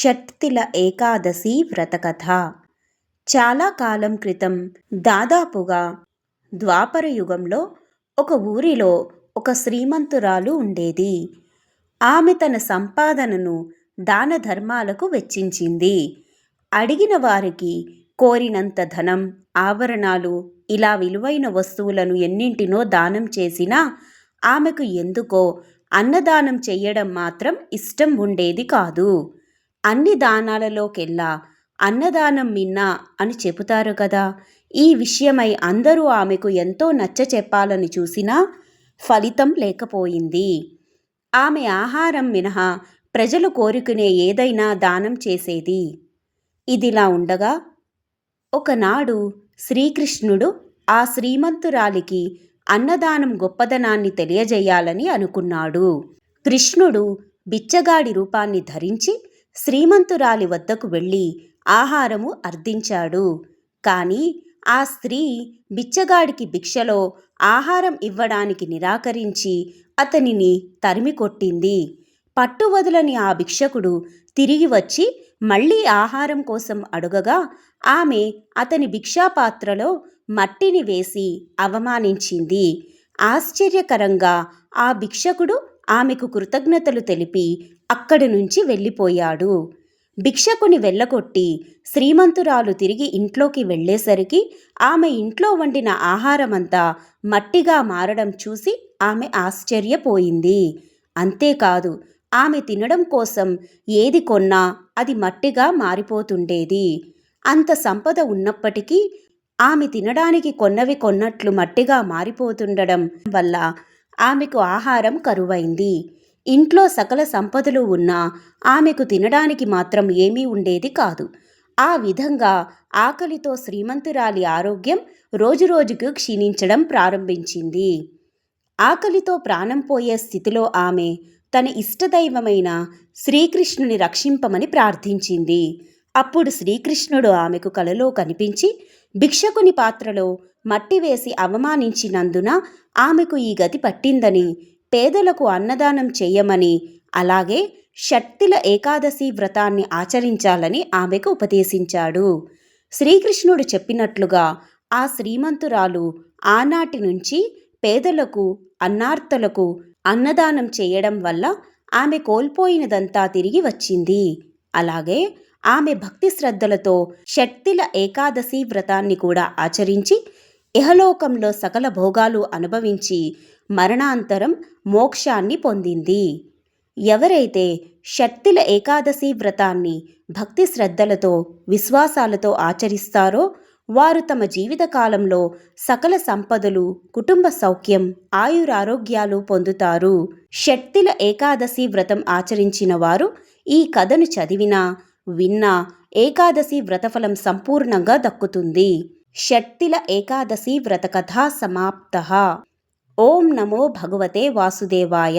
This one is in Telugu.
షట్తిల ఏకాదశి వ్రతకథ. చాలా కాలం క్రితం దాదాపుగా ద్వాపర యుగంలో ఒక ఊరిలో ఒక శ్రీమంతురాలు ఉండేది. ఆమె తన సంపాదనను దాన ధర్మాలకు వెచ్చించింది. అడిగిన వారికి కోరినంత ధనం ఆభరణాలు ఇలా విలువైన వస్తువులను ఎన్నింటినో దానం చేసినా ఆమెకు ఎందుకో అన్నదానం చెయ్యడం మాత్రం ఇష్టం ఉండేది కాదు. అన్ని దానాలలోకెల్లా అన్నదానం మిన్నా అని చెబుతారు కదా ఈ విషయమై అందరూ ఆమెకు ఎంతో నచ్చ చెప్పాలని చూసినా ఫలితం లేకపోయింది. ఆమె ఆహారం మినహా ప్రజలు కోరుకునే ఏదైనా దానం చేసేది. ఇదిలా ఉండగా ఒకనాడు శ్రీకృష్ణుడు ఆ శ్రీమంతురాలికి అన్నదానం గొప్పదనాన్ని తెలియజేయాలని అనుకున్నాడు. కృష్ణుడు బిచ్చగాడి రూపాన్ని ధరించి శ్రీమంతురాలి వద్దకు వెళ్ళి ఆహారము అర్థించాడు కానీ ఆ స్త్రీ బిచ్చగాడికి భిక్షలో ఆహారం ఇవ్వడానికి నిరాకరించి అతనిని తరిమి కొట్టింది. పట్టువదులని ఆ భిక్షకుడు తిరిగి వచ్చి మళ్ళీ ఆహారం కోసం అడుగగా ఆమె అతని భిక్షాపాత్రలో మట్టిని వేసి అవమానించింది. ఆశ్చర్యకరంగా ఆ భిక్షకుడు ఆమెకు కృతజ్ఞతలు తెలిపి అక్కడి నుంచి వెళ్ళిపోయాడు. భిక్షకుని వెళ్ళగొట్టి శ్రీమంతురాలు తిరిగి ఇంట్లోకి వెళ్ళేసరికి ఆమె ఇంట్లో వండిన ఆహారమంతా మట్టిగా మారడం చూసి ఆమె ఆశ్చర్యపోయింది. అంతేకాదు ఆమె తినడం కోసం ఏది కొన్నా అది మట్టిగా మారిపోతుండేది. అంత సంపద ఉన్నప్పటికీ ఆమె తినడానికి కొన్నవి కొన్నట్లు మట్టిగా మారిపోతుండడం వల్ల ఆమెకు ఆహారం కరువైంది. ఇంట్లో సకల సంపదలు ఉన్నా ఆమెకు తినడానికి మాత్రం ఏమీ ఉండేది కాదు. ఆ విధంగా ఆకలితో శ్రీమంతురాలి ఆరోగ్యం రోజురోజుకు క్షీణించడం ప్రారంభించింది. ఆకలితో ప్రాణం పోయే స్థితిలో ఆమె తన ఇష్టదైవమైన శ్రీకృష్ణుని రక్షింపమని ప్రార్థించింది. అప్పుడు శ్రీకృష్ణుడు ఆమెకు కలలో కనిపించి భిక్షకుని పాత్రలో మట్టి వేసి అవమానించినందున ఆమెకు ఈ గతి పట్టిందని పేదలకు అన్నదానం చేయమని అలాగే షట్తిల ఏకాదశి వ్రతాన్ని ఆచరించాలని ఆమెకు ఉపదేశించాడు. శ్రీకృష్ణుడు చెప్పినట్లుగా ఆ శ్రీమంతురాలు ఆనాటి నుంచి పేదలకు అన్నార్తలకు అన్నదానం చేయడం వల్ల ఆమె కోల్పోయినదంతా తిరిగి వచ్చింది. అలాగే ఆమె భక్తి శ్రద్ధలతో షట్తిల ఏకాదశి వ్రతాన్ని కూడా ఆచరించి ఇహలోకంలో సకల భోగాలు అనుభవించి మరణాంతరం మోక్షాన్ని పొందింది. ఎవరైతే షట్తిల ఏకాదశి వ్రతాన్ని భక్తి శ్రద్ధలతో విశ్వాసాలతో ఆచరిస్తారో వారు తమ జీవితకాలంలో సకల సంపదలు కుటుంబ సౌఖ్యం ఆయురారోగ్యాలు పొందుతారు. షట్తిల ఏకాదశి వ్రతం ఆచరించిన వారు ఈ కథను చదివినా విన్నా ఏకాదశి వ్రతఫలం సంపూర్ణంగా దక్కుతుంది. షట్తిల ఏకాదశి వ్రతకథా సమాప్త. ఓం నమో భగవతే వాసుదేవాయ.